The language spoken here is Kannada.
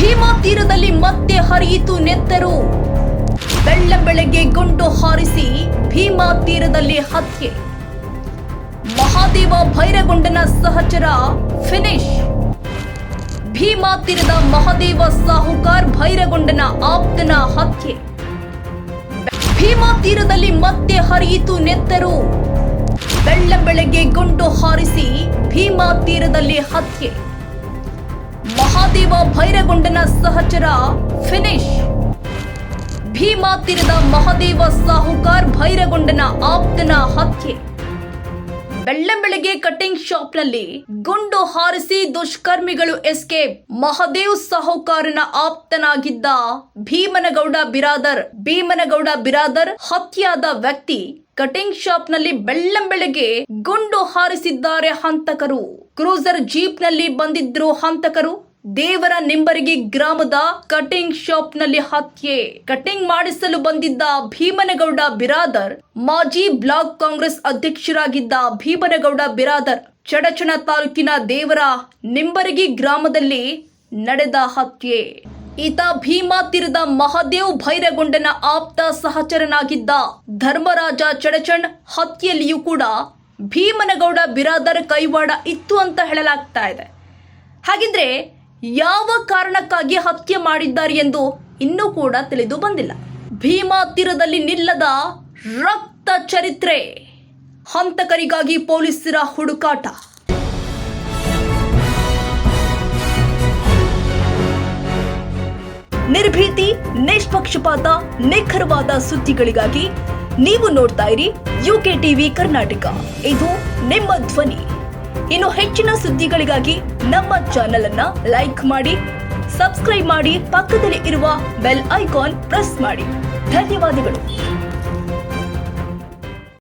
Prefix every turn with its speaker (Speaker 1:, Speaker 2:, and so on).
Speaker 1: ಭೀಮಾ ತೀರದಲ್ಲಿ ಮತ್ತೆ ಹರಿಯಿತು ನೆತ್ತರು. ಬೆಳ್ಳ ಬೆಳಗ್ಗೆ ಗುಂಡು ಹಾರಿಸಿ ಭೀಮಾ ತೀರದಲ್ಲಿ ಹತ್ಯೆ. ಮಹಾದೇವ ಭೈರಗೊಂಡನ ಸಹಚರ ಫಿನಿಶ್. ಭೀಮಾ ತೀರದ ಮಹಾದೇವ ಸಾಹುಕಾರ್ ಭೈರಗೊಂಡನ ಆಪ್ತನ ಹತ್ಯೆ. ಭೀಮಾ ತೀರದಲ್ಲಿ ಮತ್ತೆ ಹರಿಯಿತು ನೆತ್ತರು. ಬೆಳ್ಳ ಬೆಳಗ್ಗೆ ಗುಂಡು ಹಾರಿಸಿ ಭೀಮಾ ತೀರದಲ್ಲಿ ಹತ್ಯೆ. ಮಹಾದೇವ ಭೈರಗೊಂಡನ ಸಹಚರ ಫಿನಿಶ್. ಭೀಮಾ ತೀರದ ಮಹಾದೇವ ಸಾಹುಕಾರ್ ಭೈರಗೊಂಡನ ಆಪ್ತನ ಹತ್ಯೆ. ಬೆಳ್ಳಂಬೆಳಗ್ಗೆ ಕಟಿಂಗ್ ಶಾಪ್ನಲ್ಲಿ ಗುಂಡು ಹಾರಿಸಿ ದುಷ್ಕರ್ಮಿಗಳು ಎಸ್ಕೇಪ್. ಮಹದೇವ್ ಸಾಹುಕಾರನ ಆಪ್ತನಾಗಿದ್ದ ಭೀಮನಗೌಡ ಬಿರಾದರ್. ಭೀಮನಗೌಡ ಬಿರಾದರ್ ಹತ್ಯಾದ ವ್ಯಕ್ತಿ ಕಟಿಂಗ್ ಶಾಪ್ನಲ್ಲಿ ಬೆಳ್ಳಂಬೆಳಗ್ಗೆ ಗುಂಡು ಹಾರಿಸಿದ್ದಾರೆ ಹಂತಕರು. ಕ್ರೂಸರ್ ಜೀಪ್ನಲ್ಲಿ ಬಂದಿದ್ರು ಹಂತಕರು. ದೇವರ ನಿಂಬರಿಗಿ ಗ್ರಾಮದ ಕಟಿಂಗ್ ಶಾಪ್ನಲ್ಲಿ ಹತ್ಯೆ. ಕಟಿಂಗ್ ಮಾಡಿಸಲು ಬಂದಿದ್ದ ಭೀಮನಗೌಡ ಬಿರಾದರ್, ಮಾಜಿ ಬ್ಲಾಕ್ ಕಾಂಗ್ರೆಸ್ ಅಧ್ಯಕ್ಷರಾಗಿದ್ದ ಭೀಮನಗೌಡ ಬಿರಾದರ್ ಚಡಚಣ ತಾಲೂಕಿನ ದೇವರ ನಿಂಬರಗಿ ಗ್ರಾಮದಲ್ಲಿ ನಡೆದ ಹತ್ಯೆ. ಈತ ಭೀಮಾ ತೀರದ ಮಹಾದೇವ್ ಭೈರಗೊಂಡನ ಆಪ್ತ ಸಹಚರನಾಗಿದ್ದ ಧರ್ಮರಾಜ ಚಡಚಣ್ ಹತ್ಯೆಯಲ್ಲಿಯೂ ಕೂಡ ಭೀಮನಗೌಡ ಬಿರಾದರ್ ಕೈವಾಡ ಇತ್ತು ಅಂತ ಹೇಳಲಾಗ್ತಾ ಇದೆ. ಹಾಗಿದ್ರೆ ಯಾವ ಕಾರಣಕ್ಕಾಗಿ ಹತ್ಯೆ ಮಾಡಿದ್ದಾರೆ ಎಂದು ಇನ್ನೂ ಕೂಡ ತಿಳಿದು ಬಂದಿಲ್ಲ. ಭೀಮಾ ತೀರದಲ್ಲಿ ನಿಲ್ಲದ ರಕ್ತ ಚರಿತ್ರೆ. ಹಂತಕರಿಗಾಗಿ ಪೊಲೀಸರ ಹುಡುಕಾಟ. ನಿರ್ಭೀತಿ, ನಿಷ್ಪಕ್ಷಪಾತ, ನಿಖರವಾದ ಸುದ್ದಿಗಳಿಗಾಗಿ ನೀವು ನೋಡ್ತಾ ಇರಿ ಯುಕೆ ಟಿವಿ ಕರ್ನಾಟಕ. ಇದು ನಿಮ್ಮ ಧ್ವನಿ. ಇನ್ನು ಹೆಚ್ಚಿನ ಸುದ್ದಿಗಳಿಗಾಗಿ ನಮ್ಮ ಚಾನೆಲ್ ಅನ್ನ ಲೈಕ್ ಮಾಡಿ ಸಬ್ಸ್ಕ್ರೈಬ್ ಮಾಡಿ, ಪಕ್ಕದಲ್ಲಿ ಇರುವ ಬೆಲ್ ಐಕಾನ್ ಪ್ರೆಸ್ ಮಾಡಿ. ಧನ್ಯವಾದಗಳು.